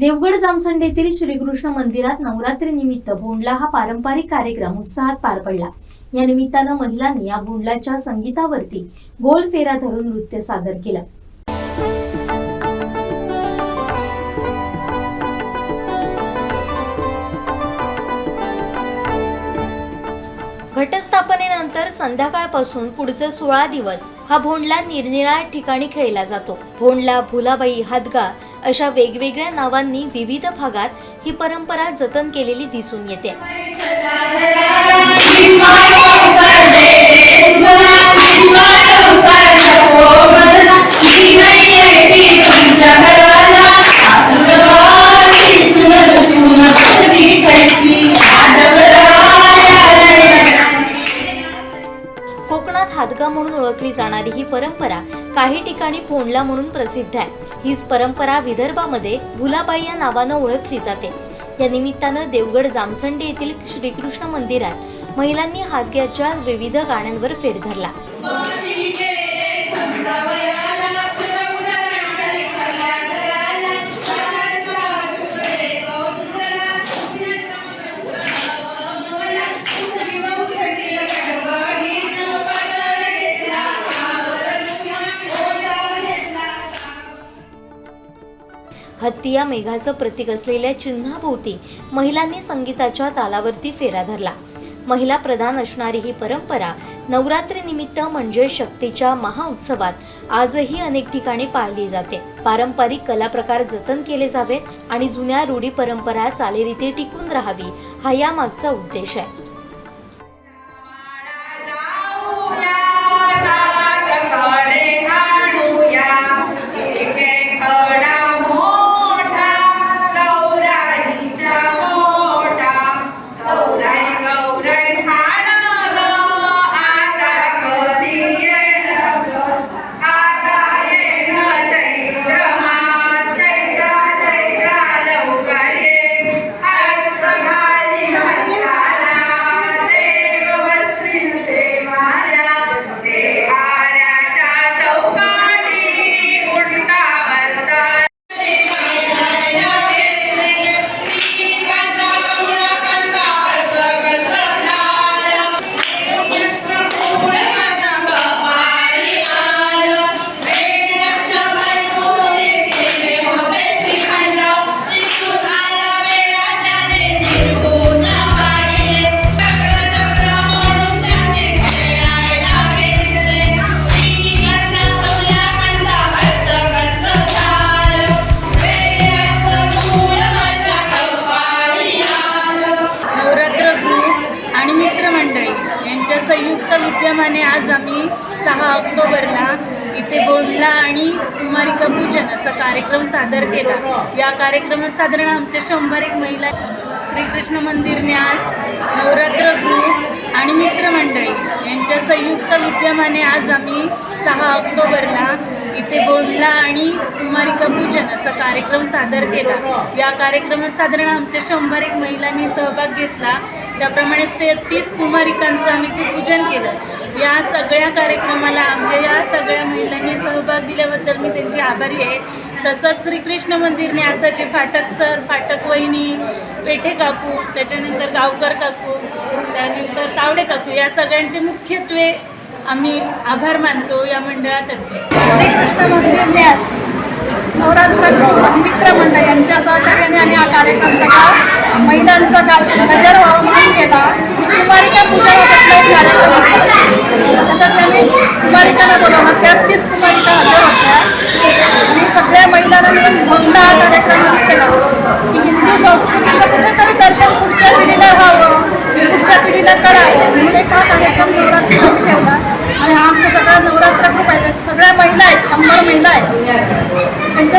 देवगड जामसंड येथील श्रीकृष्ण मंदिरात नवरात्री निमित्त भोंडला हा पारंपरिक कार्यक्रम उत्साहात पार पडला. या निमित्तानं महिलांनी या भोंडलाच्या संगीतावरती गोल फेरा धरून नृत्य सादर केलं. घटस्थापनेनंतर संध्याकाळपासून पुढचे सोळा दिवस हा भोंडला निरनिराळ्या ठिकाणी खेळला जातो. भोंडला भुलाबाई हादगा अशा वेगवेगळ्या नावांनी विविध भागात ही परंपरा जतन केलेली दिसून येते. कोकणात हादगा म्हणून ओळखली जाणारी ही परंपरा काही ठिकाणी फोंडला म्हणून प्रसिद्ध आहे. हीच परंपरा विदर्भामध्ये भुलाबाई या नावानं ओळखली जाते. या निमित्तानं देवगड जामसंडे येथील श्रीकृष्ण मंदिरात महिलांनी हादग्याच्या विविध गाण्यांवर फेर धरला. हत्ती या मेघाचं प्रतीक असलेल्या चिन्हाभोवती महिलांनी संगीताच्या तालावरती फेरा धरला. महिला प्रधान असणारी ही परंपरा नवरात्रीनिमित्त म्हणजे शक्तीच्या महाउत्सवात आजही अनेक ठिकाणी पाळली जाते. पारंपरिक कला प्रकार जतन केले जावेत आणि जुन्या रूढी परंपरा चालीरीती टिकून राहावी हा यामागचा उद्देश आहे. यांच्या संयुक्त विद्यमाने आज आम्ही सहा ऑक्टोबरला इथे गोंडला आणि कुमारिका पूजन असा कार्यक्रम सादर केला. या कार्यक्रमात साधारण आमच्या शंभर एक महिला श्रीकृष्ण मंदिर न्यास नवरात्र ग्रुप आणि मित्रमंडळी यांच्या संयुक्त विद्यमाने आज आम्ही सहा ऑक्टोबरला इथे गोंडला आणि कुमारिका पूजन असा कार्यक्रम सादर केला. या कार्यक्रमात साधारण आमच्या शंभर एक महिलांनी सहभाग घेतला. त्याप्रमाणे तेहतीस कुमारिकांचं आम्ही ते पूजन केलं. या सगळ्या कार्यक्रमाला आमच्या या सगळ्या महिलांनी सहभाग दिल्याबद्दल मी त्यांची आभारी आहे. तसंच श्रीकृष्ण मंदिर न्यासाचे फाटक सर फाटक वहिनी पेठे काकू त्याच्यानंतर गावकर काकू त्यानंतर तावडे काकू या सगळ्यांचे मुख्यत्वे आम्ही आभार मानतो या मंडळातर्फे. श्रीकृष्ण मंदिर न्यास नवरात्र गृह मित्रमंडळ यांच्या सहकार्याने आम्ही हा कार्यक्रम सगळा महिलांचा काल नजर व्हावा म्हणून केला कुमारिका पूजा हा कसला एक कार्यक्रम होता. तसंच त्यांनी कुमारिकाला बोलवलं. तेहतीस कुमारिका हजर होत्या. आणि सगळ्या महिलांना मिळून भोंडा हा कार्यक्रम केला. की हिंदू संस्कृतीचं कुठेतरी दर्शन पुढच्या पिढीला व्हावं पुढच्या पिढीला कळावं म्हणून एक हा कार्यक्रम नवरात्री ठेवला. आणि हा आमचा सगळा नवरात्र खूप आहे. सगळ्या महिला आहेत शंभर महिला आहेत.